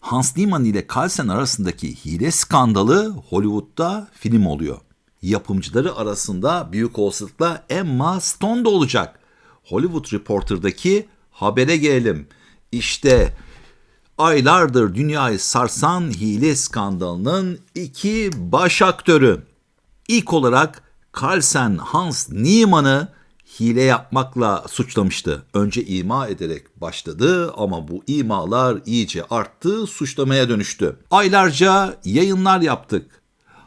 Hans Niemann ile Carlsen arasındaki hile skandalı Hollywood'da film oluyor. Yapımcıları arasında büyük olasılıkla Emma Stone da olacak. Hollywood Reporter'daki habere gelelim. İşte aylardır dünyayı sarsan hile skandalının iki baş aktörü. İlk olarak Carlsen Hans Niemann'ı hile yapmakla suçlamıştı. Önce ima ederek başladı ama bu imalar iyice arttı, suçlamaya dönüştü. Aylarca yayınlar yaptık.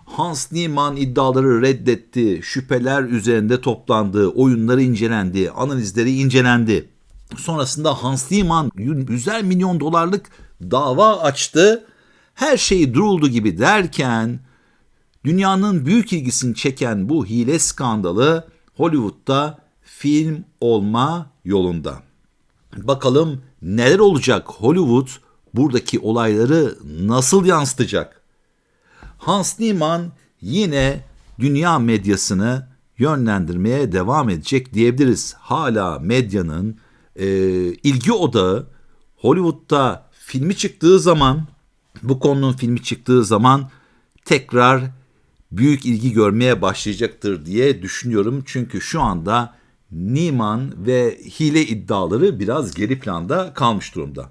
Hans Niemann iddiaları reddetti, şüpheler üzerinde toplandı, oyunları incelendi, analizleri incelendi. Sonrasında Hans Niemann yüzer milyon dolarlık dava açtı. Her şey duruldu gibi derken dünyanın büyük ilgisini çeken bu hile skandalı Hollywood'da film olma yolunda. Bakalım neler olacak Hollywood buradaki olayları nasıl yansıtacak? Hans Niemann yine dünya medyasını yönlendirmeye devam edecek diyebiliriz. Hala medyanın e, ilgi odağı Hollywood'da filmi çıktığı zaman bu konunun filmi çıktığı zaman tekrar büyük ilgi görmeye başlayacaktır diye düşünüyorum. Çünkü şu anda Niemann ve hile iddiaları biraz geri planda kalmış durumda.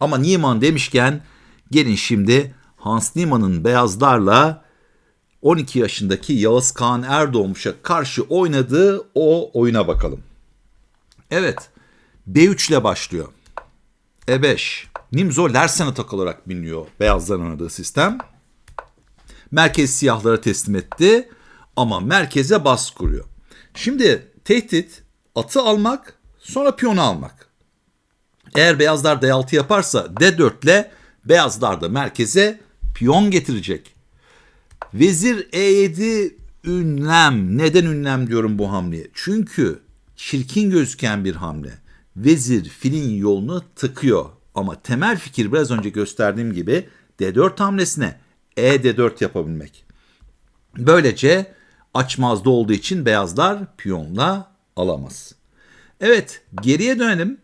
Ama Niemann demişken gelin şimdi Hans Niemann'ın beyazlarla 12 yaşındaki Yağız Kağan Erdoğmuş'a karşı oynadığı o oyuna bakalım. Evet, B3 ile başlıyor. E5, Nimzo Larsen atak olarak biliniyor beyazların oynadığı sistem. Merkez siyahlara teslim etti ama merkeze baskı kuruyor. Şimdi tehdit atı almak sonra piyonu almak. Eğer beyazlar D6 yaparsa D4 ile beyazlar da merkeze piyon getirecek. Vezir E7 ünlem. Neden ünlem diyorum bu hamleye? Çünkü çirkin gözüken bir hamle. Vezir filin yolunu tıkıyor. Ama temel fikir biraz önce gösterdiğim gibi D4 hamlesine E D4 yapabilmek. Böylece açmazda olduğu için beyazlar piyonla alamaz. Evet geriye dönelim.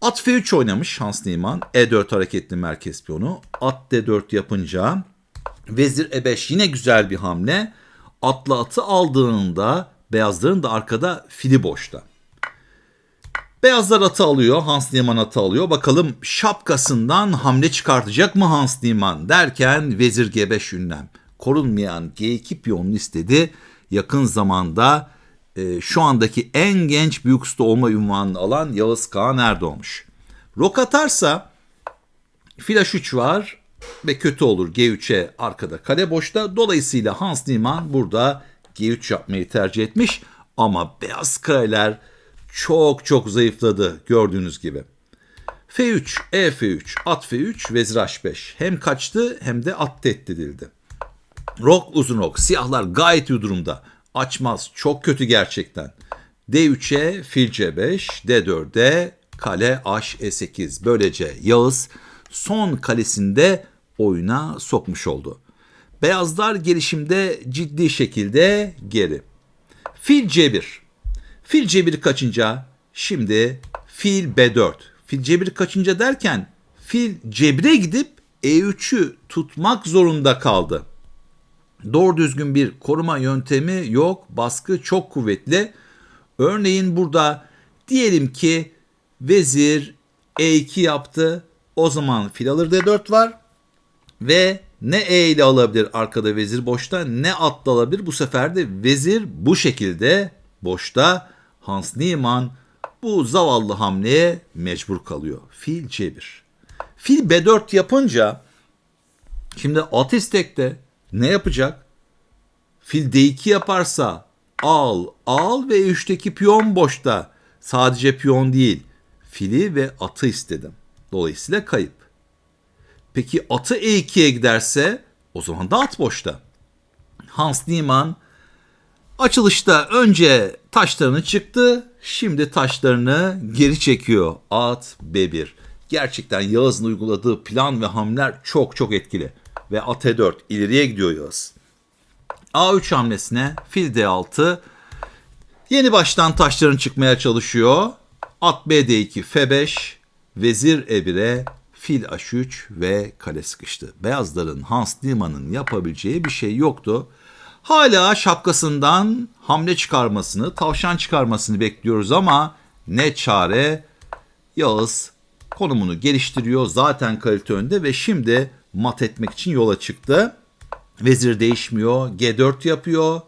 At F3 oynamış Hans Niemann. E4 hareketli merkez piyonu. At D4 yapınca Vezir E5 yine güzel bir hamle. Atla atı aldığında beyazların da arkada fili boşta. Beyazlar atı alıyor. Hans Niemann atı alıyor. Bakalım şapkasından hamle çıkartacak mı Hans Niemann derken Vezir G5 ünlem. Korunmayan G2 piyonunu istedi. Yakın zamanda e, şu andaki en genç büyük usta olma ünvanını alan Yağız Kağan Erdoğmuş. Rok atarsa flash 3 var ve kötü olur G3'e arkada kale boşta. Dolayısıyla Hans Niemann burada G3 yapmayı tercih etmiş ama beyaz kareler çok çok zayıfladı gördüğünüz gibi. F3, E-F3, at F3, vezir H5. Hem kaçtı hem de at tehdit edildi. Rok uzun rok. Siyahlar gayet iyi durumda. Açmaz. Çok kötü gerçekten. D3'e fil C5, D4'e kale H-E8. Böylece Yağız son kalesinde oyuna sokmuş oldu. Beyazlar gelişimde ciddi şekilde geri. Fil C1. Fil C1 kaçınca şimdi fil B4. Fil C1 kaçınca derken fil C1'e gidip E3'ü tutmak zorunda kaldı. Doğru düzgün bir koruma yöntemi yok. Baskı çok kuvvetli. Örneğin burada diyelim ki vezir E2 yaptı. O zaman fil alır D4 var. Ve ne E ile alabilir arkada vezir boşta ne atla alabilir. Bu sefer de vezir bu şekilde boşta. Hans Niemann bu zavallı hamleye mecbur kalıyor. Fil C1. Fil B4 yapınca şimdi at istekte ne yapacak? Fil D2 yaparsa al al ve 3'teki piyon boşta. Sadece piyon değil fili ve atı istedim. Dolayısıyla kayıp. Peki atı E2'ye giderse o zaman da at boşta. Hans Niemann açılışta önce taşlarını çıktı. Şimdi taşlarını geri çekiyor. At B1. Gerçekten Yağız'ın uyguladığı plan ve hamleler çok çok etkili. Ve at E4 ileriye gidiyor Yağız. A3 hamlesine fil D6 yeni baştan taşların çıkmaya çalışıyor. At B D2 F5 vezir E1'e Fil H3 ve kale sıkıştı. Beyazların Hans Niemann'ın yapabileceği bir şey yoktu. Hala şapkasından hamle çıkarmasını, tavşan çıkarmasını bekliyoruz ama ne çare Yağız konumunu geliştiriyor. Zaten kalite önde ve şimdi mat etmek için yola çıktı. Vezir değişmiyor. G4 yapıyor.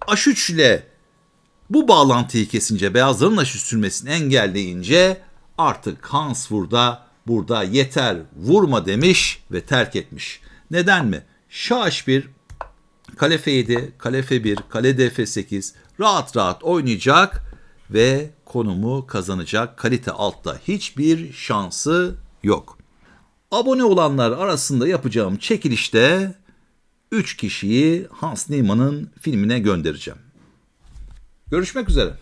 H3 ile bu bağlantıyı kesince beyazların aşı sürmesini engelleyince artık Hans burada burada yeter vurma demiş ve terk etmiş. Neden mi? Şah H1, kale F7, kale F1, kale DF8 rahat rahat oynayacak ve konumu kazanacak. Kalite altta hiçbir şansı yok. Abone olanlar arasında yapacağım çekilişte 3 kişiyi Hans Niemann'ın filmine göndereceğim. Görüşmek üzere.